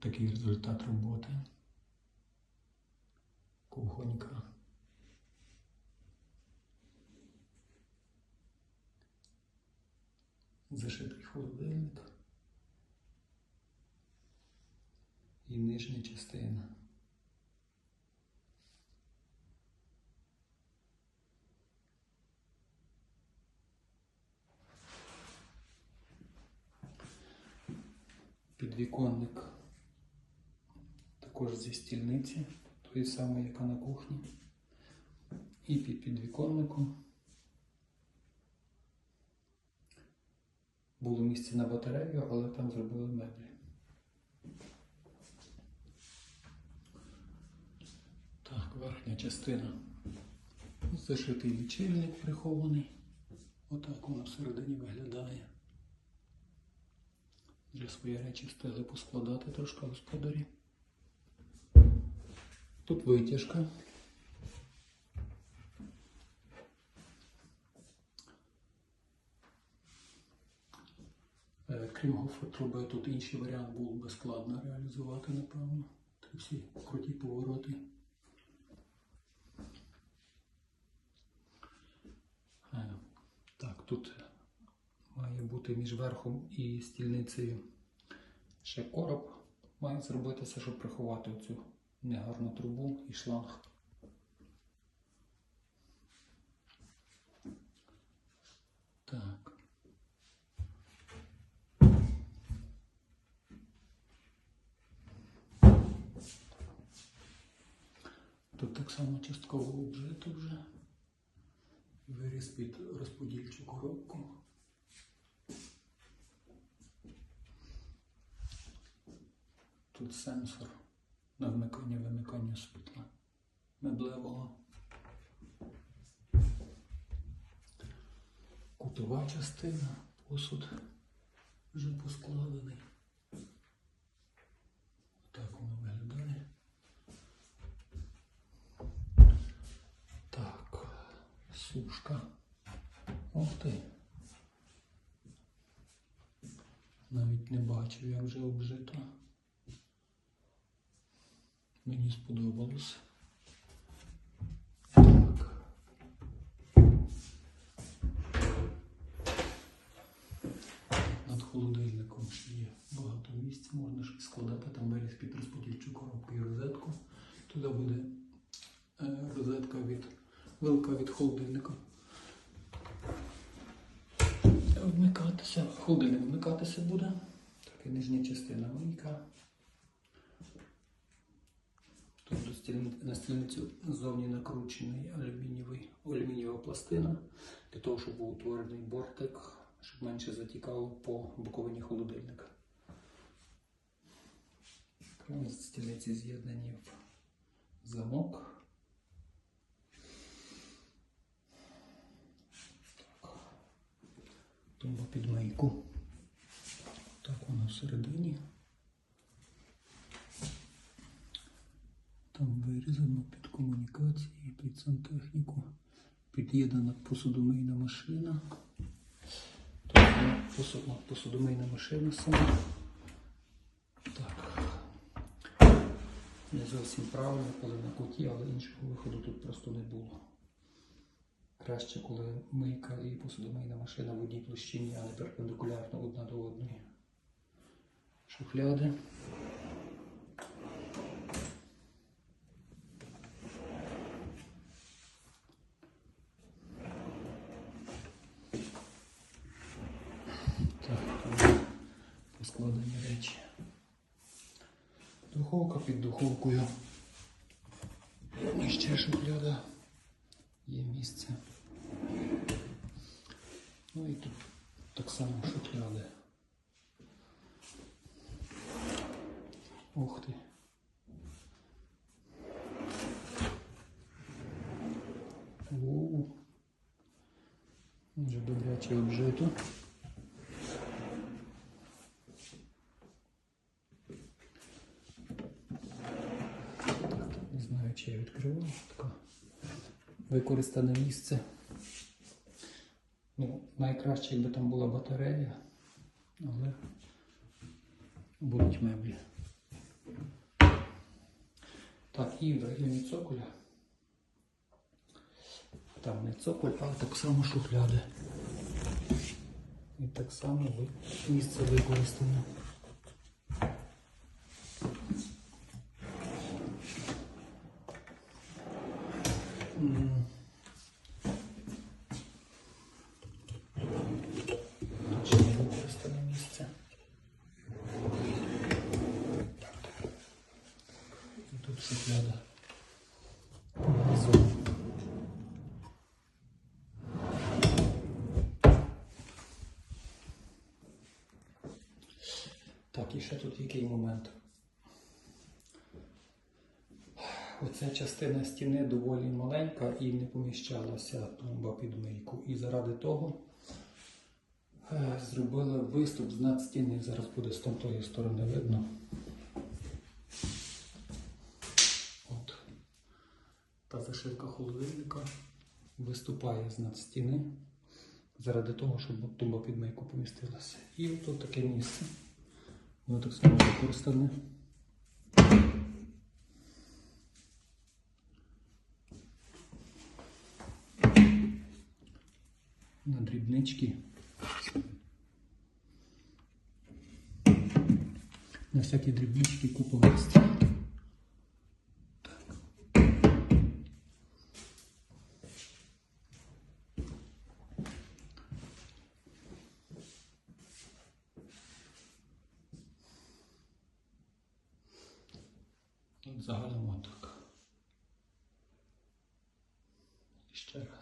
Такий результат роботи. Кухонька. Зашитий холодильник. І нижня частина. Підвіконник також зі стільниці, тої самої, яка на кухні. І під підвіконником було місце на батарею, але там зробили меблі. Так, верхня частина. Зашитий лічильник прихований. Отак воно всередині виглядає. Вже свої речі встигли поскладати трошки господарі. Тут витяжка. Е, Крім гофротруби, тут інший варіант було би складно реалізувати, напевно. Ті всі круті повороти. Е, Так, тут має бути між верхом і стільницею ще короб. Має зробитися, щоб приховати цю негарну трубу і шланг. Так. Тут так само частково обжито вже. Виріс під розподільчу коробку. Тут сенсор на вмикання вимикання світла меблевого. Кутова частина, посуд вже поскладений. Так воно виглядає. Так, сушка. Ух ти. Навіть не бачив, як вже обжито. Мені сподобалось. Так. Над холодильником є багато місця, можна щось складати, там виріс під розподільчу коробку і розетку. Туди буде е, розетка від вилка від холодильника. Вмикатися, холодильник вмикатися буде. Так, і нижня частина мийка. Тут до стільни- на стільницю ззовні накручений алюмінієвий, алюмінієва пластина для того, щоб був утворений бортик, щоб менше затікало по боковині холодильника. Крім стільниці з'єднані в замок. Тумба під мийку. Так воно всередині. Там вирізано під комунікації, під сантехніку, під'єднана посудомийна машина. Посудна, посудомийна машина сама. Так. Не зовсім правильно, коли на куті, але іншого виходу тут просто не було. Краще, коли мийка і посудомийна машина в одній площині, а не перпендикулярно одна до одної. Шухляди. Так, там поскладені речі. Духовка під духовкою. І ще шухляда. Є місце. Ну і тут так само шухляди. Ух ти. Оу. Вже добряче обжито. використане місце. Ну, Найкраще, якби там була батарея, але будуть меблі. Так, і в районі цоколя. Там не цоколь, але так само шухляди. І так само місце використане. І тут Так, і ще тут який момент. Оця частина стіни доволі маленька і не поміщалася тумба під мийку. І заради того е, зробили виступ з над стіни. Зараз буде з тої сторони видно. Зашивка холодильника виступає з над стіни заради того, щоб тумба під мийку помістилася. І тут таке місце. Воно так само використане. На дрібнички. На всякі дрібнички купа місця. загалом отак. Ще раз.